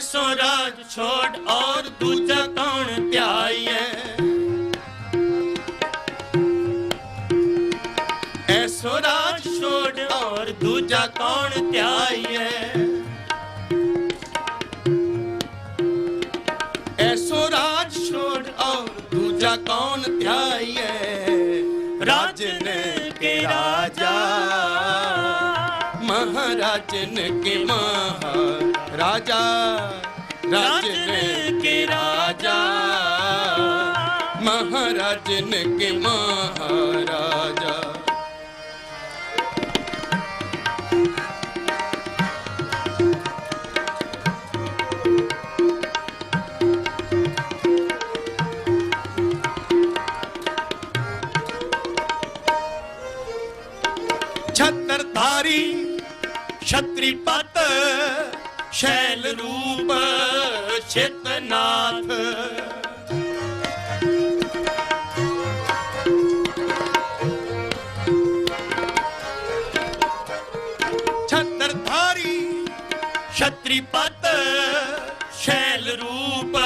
ਸੋ ਰਾਜ ਛੋੜ ਔਰ ਦੂਜਾ ਕੌਣ ਧਿਆਈਐ ਐਸੋ ਰਾਜ ਛੋੜ ਔਰ ਦੂਜਾ ਕੌਣ ਧਿਆਈਐ ਐਸੋ ਰਾਜ ਛੋੜ ਔਰ ਦੂਜਾ ਕੌਣ ਧਿਆਈਐ ਰਾਜਨ ਕੇ ਰਾਜਾ? ਮਹਾਰਾਜਨ ਕੇ ਮਹਾਰਾਜਾ? ਰਾਜਨ ਕੇ ਰਾਜਾ। ਮਹਾਰਾਜਨ ਕੇ ਮਹਾਰਾਜਾ। ਛਤਰਧਾਰੀ ਛਤਰੀ ਪਤ ਸ਼ੈਲ ਰੂਪ ਚਿਤਨਾਥ। ਛਤਰਧਾਰੀ ਛਤਰੀ ਸ਼ੈਲ ਰੂਪ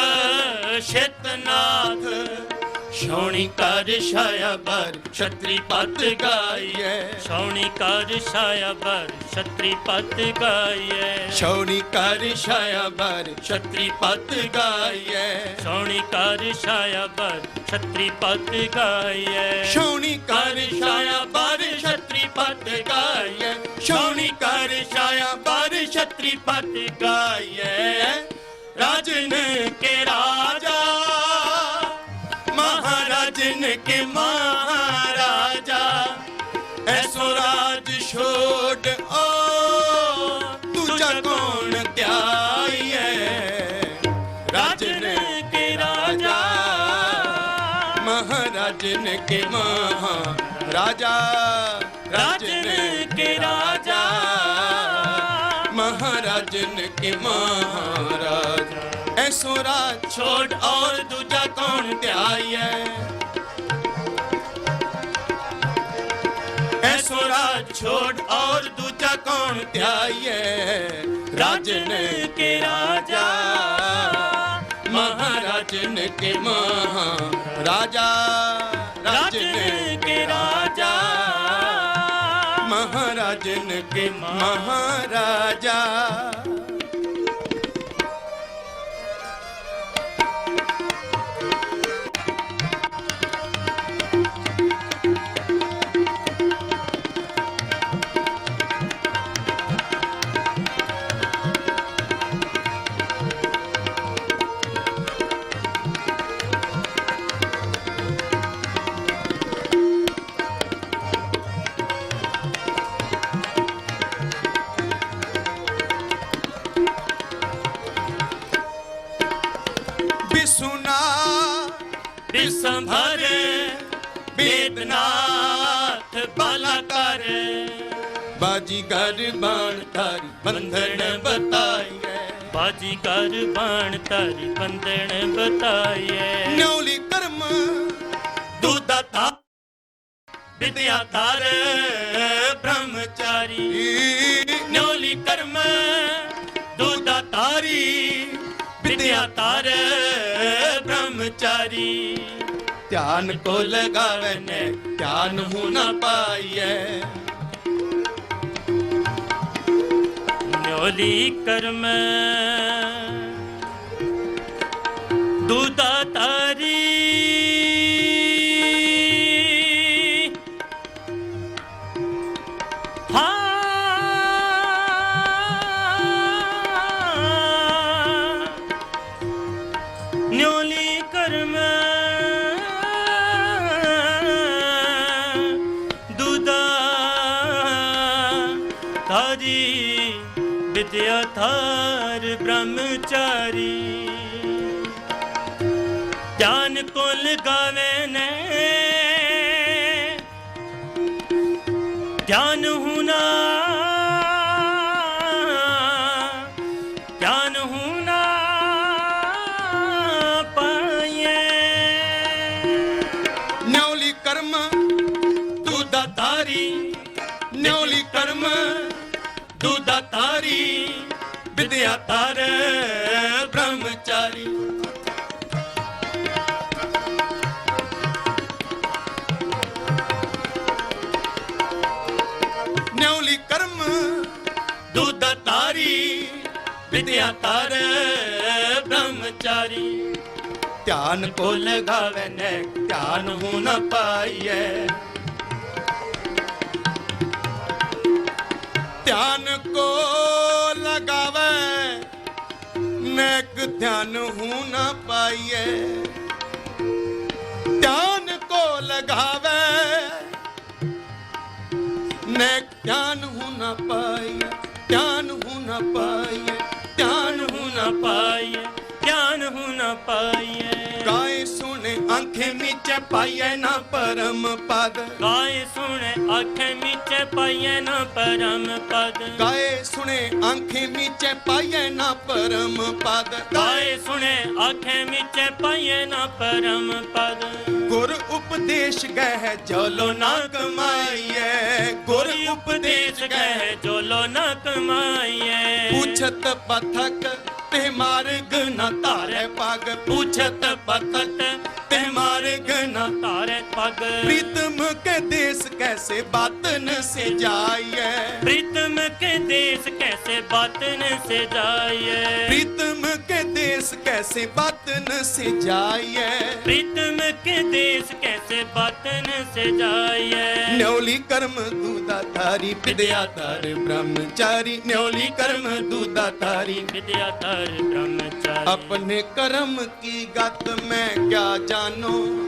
ਚਿਤਨਾਥ। ਸ਼ੌਣੀ ਕਰ ਛਾਇਆ ਬਰ ਛਤਰੀ ਪਤ ਗਾਈਐ। ਸੋਣੀ ਕਰ ਛਾਇਆ ਬਰ ਛਤਰੀ ਪਤ ਗਾਈਐ। ਛੌਣੀ ਕਰ ਛਾਇਆ ਬਰ ਛਤਰੀ ਪਤ ਗਾਈਐ। ਸੋਣੀ ਕਰ ਛਾਇਆ ਬਰ ਛਤਰੀ ਪਤ ਗਾਈਐ। ਛੌਣੀ ਕਰ ਛਾਇਆ ਬਰ ਛਤਰੀ ਪਤ ਗਾਈਐ। ਛੌਣੀ ਕਰ ਛਾਇਆ ਬਰ ਛਤਰੀ ਪਤ ਗਾਈਐ। ਰਾਜਨ ਕੇ ਰਾਜਾ ਮਹਾਰਾਜਨ ਕੇ ਮਹਾਰਾਜਾ ਐਸੋ ਰਾਜ ਛੋੜ ਓ ਦੂਜਾ ਕੌਣ ਧਿਆਈਐ ਰਾਜਨ ਕੇ ਰਾਜਾ ਮਹਾਰਾਜਨ ਕੇ ਮਹਾਰਾਜਾ ਰਾਜਨ ਕੇ ਰਾਜਾ ਮਹਾਰਾਜਨ ਕੇ ਮਹਾਰਾਜਾ ਐਸੋ ਰਾਜ ਛੋੜ ਔਰ ਦੂਜਾ ਕੌਣ ਧਿਆਈਐ? ਐਸੋ ਛੋੜ ਔਰ ਦੂਜਾ ਕੌਣ ਧਿਆਈਐ? ਰਾਜਨ ਕੇ ਰਾਜਾ, ਮਹਾਰਾਜਨ ਕੇ ਮਹਾਰਾਜਾ ਰਾਜਨ ਕੇ ਰਾਜਾ, ਮਹਾਰਾਜਨ ਕੇ ਮਹਾਰਾਜਾ ਬੇਦਨਾਥ ਬਾਲਾ ਕਰ ਬਾਜੀ ਗਰ ਬਾਣ ਤਾਰੀ ਬੰਧਨ ਬਤਾਈਐ ਬਾਜੀ ਕਰ ਬਾਣ ਧਰੀ ਬੰਦਣ ਬਤਾਈਐ ਨਿਉਲੀ ਕਰਮ ਦੁਦਾ ਤਾ ਵਿਦਿਆ ਧਰ ਬ੍ਰਹਮਚਾਰੀ ਨਿਉਲੀ ਕਰਮ ਦੁਦਾ ਤਾਰੀ ਵਿਦਿਆ ਧਰ ਧਿਆਨ ਕੋ ਲਗਾਵੇ ਨੇ ਧਿਆਨ ਹੂ ਨਾ ਪਾਈਐ ਨਿਉਲੀ ਕਰਮ ਦੁਦਾ ਤਾਰੀ ਵਿਦਿਆ ਥਾਰ ਬ੍ਰਹਮਚਾਰੀ। ਗਿਆਨ ਕੁਲ ਗਾਵੇ ਨੇ ਗਿਆਨ ਹੁਨਾ ਵਿਦਿਆ ਤਾਰ ਬ੍ਰਹਮਚਾਰੀ। ਨਿਉਲੀ ਕਰਮ, ਦੁੱਧ ਤਾਰੀ ਵਿਦਿਆ ਤਾਰ ਬ੍ਰਹਮਚਾਰੀ। ਧਿਆਨ ਕੋ ਲਗਾਵੇ ਨੇ ਧਿਆਨ ਹੂ ਨਾ ਪਾਈਏ ਧਿਆਨ ਕੋ ਧਿਆਨ ਹੂ ਨਾ ਪਾਈਏ। ਧਿਆਨ ਕੋ ਲਗਾਵੇ। ਨੇਕ ਧਿਆਨ ਹੂ ਨਾ ਪਾਈਏ, ਧਿਆਨ ਹੂ ਨਾ ਪਾਈਏ, ਧਿਆਨ ਹੂ ਨਾ ਪਾਈਏ। ਧਿਆਨ ਹੂ ਨ ਪਾਈਏ ਗਾਏ ਸੁਣੇ ਅੱਖੇ ਵਿੱਚ ਪਾਈਏ ਨਾ ਪਰਮ ਪਦ। ਗਾਏ ਸੁਣੇ ਆਖੇ ਮੀਚੇ ਪਾਈਏ ਨਾ ਪਰਮ ਪਦ। ਗਾਏ ਸੁਣੇ ਅੱਖੇ ਵਿੱਚ ਪਾਈਏ ਨਾ ਪਰਮ ਪਦ। ਗਾਏ ਸੁਣੇ ਆਖੇ ਮੀਚੇ ਪਾਈਏ ਨਾ ਪਰਮ ਪਦ। ਗੁਰ ਉਪਦੇਸ਼ ਗਹਿ ਜਲੋ ਨਾ ਕਮਾਈਏ ਗੁਰ ਉਪਦੇਸ਼ ਗਹਿ ਗਏ ਜੋ ਲੋ ਨ ਕਮਾਈਏ ਪੁੱਛਤ ਪਥਕ ਤੇ ਮਾਰਗ ਨਾ ਧਾਰੇ ਪਗ ਪੁੱਛਤ ਪਥਕ गना तारे पग। प्रीतम के देश कैसे बातन से जाये प्रीतम के देश कैसे बातन से जाये प्रीतम के देश कैसे बातन से जाये प्रीतम के देश कैसे बातन से जाये न्योली कर्म दूधा तारी विद्या तार ब्रह्मचारी। न्योली कर्म दूधा तारी विद्या तार ब्रह्मचारी। अपने कर्म की गत में क्या जानो?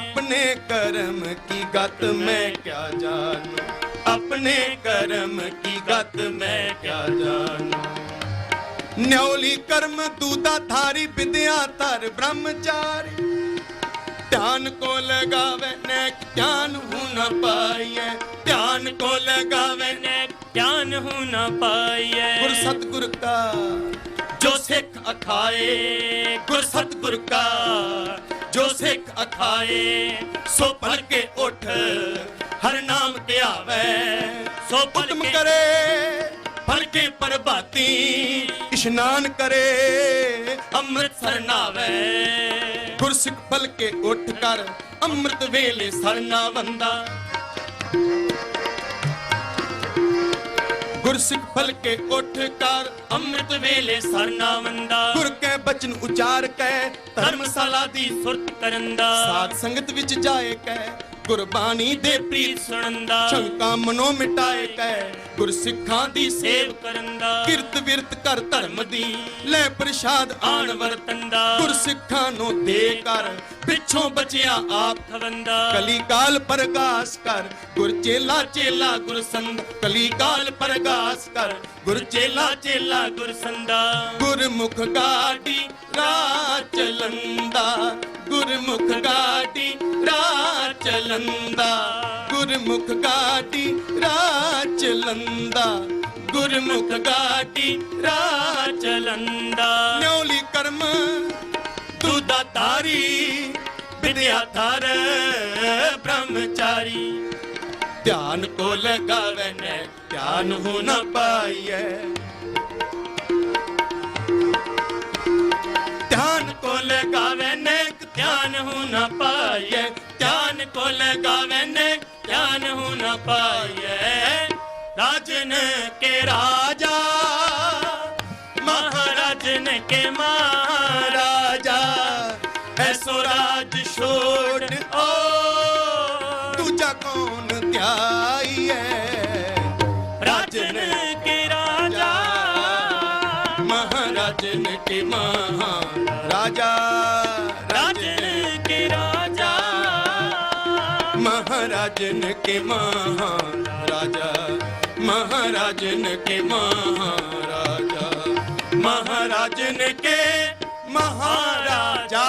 अपने कर्म की गत मैं क्या जानू अपने कर्म की गत मैं क्या जानू न्योली कर्म दूता थारी विद्या तर ब्रह्मचारी ध्यान को लगावे नेक ध्यान हूं न पाइए ध्यान को लगावे नेक ज्ञान हूँ न पाइए गुर सतगुर का जो सिख अखाए गुर सतगुर का ਜੋ ਸਿੱਖ ਅਖਾਏ ਸੋ ਭਲਕੇ ਉਠ ਹਰ ਨਾਮ ਧਿਆਵੇ ਸੋ ਭਲਕੇ ਕਰੇ ਭਲਕੇ ਪ੍ਰਭਾਤੀ ਇਸ਼ਨਾਨ ਕਰੇ ਅੰਮ੍ਰਿਤ ਸਰਨਾਵੇ ਗੁਰਸਿੱਖ ਭਲਕੇ ਉਠ ਕਰ ਅੰਮ੍ਰਿਤ ਵੇਲੇ ਸਰਨਾ ਵੰਦਾ। ਗੁਰਸਿੱਖ ਫਲਕੇ ਉਠ ਕਰ। ਅੰਮ੍ਰਿਤ ਵੇਲੇ ਸਰਨਾ ਵੰਦਾ ਗੁਰ ਕੈ ਬਚਨ ਉਚਾਰ ਕੈ ਧਰਮਸ਼ਾਲਾ ਦੀ ਸੁਰਤ ਕਰੰਦਾ ਸਾਧ ਸੰਗਤ ਵਿੱਚ ਜਾਏ ਕੈ। ਗੁਰਬਾਣੀ ਦੇ ਪ੍ਰੀਤ ਸੁਣਨ ਦਾ। ਸ਼ੰਕਾ ਮਨੋ ਮਿਟਾਏ ਕੈ। ਗੁਰ ਸਿੱਖਾਂ ਦੀ ਸੇਵ ਕਰਨ ਦਾ। ਕਿਰਤ ਵਿਰਤ ਕਰ ਧਰਮ ਦੀ। ਲੈ ਪ੍ਰਸ਼ਾਦ ਆਣ ਆਣ ਵਰਤ ਵਰਤਨ ਦਾ। ਗੁਰ ਸਿੱਖਾਂ ਨੂੰ ਦੇ ਕਰ। ਪਿੱਛੋਂ ਬਚਿਆ ਆਪ। ਖਵੰਦਾ ਕਲੀ ਕਾਲ ਪ੍ਰਗਾਸ ਕਰ। ਗੁਰ ਚੇਲਾ ਚੇਲਾ ਗੁਰ ਸੰਗ। ਕਲੀ ਕਾਲ ਪ੍ਰਗਾਸ ਕਰ। ਗੁਰ ਚੇਲਾ ਚੇਲਾ ਗੁਰ ਸੰਦਾ। ਗੁਰਮੁਖ ਗਾਡੀ ਰਾਹ ਚਲੰਦਾ ਗੁਰਮੁਖ ਗਾਡੀ ਚਲੰਦਾ, ਗੁਰਮੁਖ ਗਾਟੀ ਰਾਜ ਚਲੰਦਾ, ਗੁਰਮੁਖ ਗਾਟੀ ਰਾਜ ਚਲੰਦਾ। ਨਿਉਲੀ ਕਰਮ ਤੂੰ ਦਾਤਾਰੀ ਵਿਦਿਆ ਧਰ, ਬ੍ਰਹਮਚਾਰੀ। ਧਿਆਨ ਕੋ ਲਗਾਵੇ ਨੇ, ਧਿਆਨ ਹੋ ਨਾ ਪਾਈਏ ਧਿਆਨ ਕੋ ਲਗਾਵੇ ਨੇ, ਧਿਆਨ ਹੋ ਨਾ ਪਾਈਏ ज्ञान कुल गावन ज्ञान हूं न पाए राजन के राजा महाराजन के महाराजा ऐसो राज छोड़ ओ तुझा कौन त्याई राजन के राजा महाराजन के महाराजा ਮਹਾਰਾਜਨ ਕੇ ਮਹਾਰਾਜਾ ਮਹਾਰਾਜਨ ਕੇ ਮਹਾਰਾਜਾ ਮਹਾਰਾਜਨ ਕੇ ਮਹਾਰਾਜਾ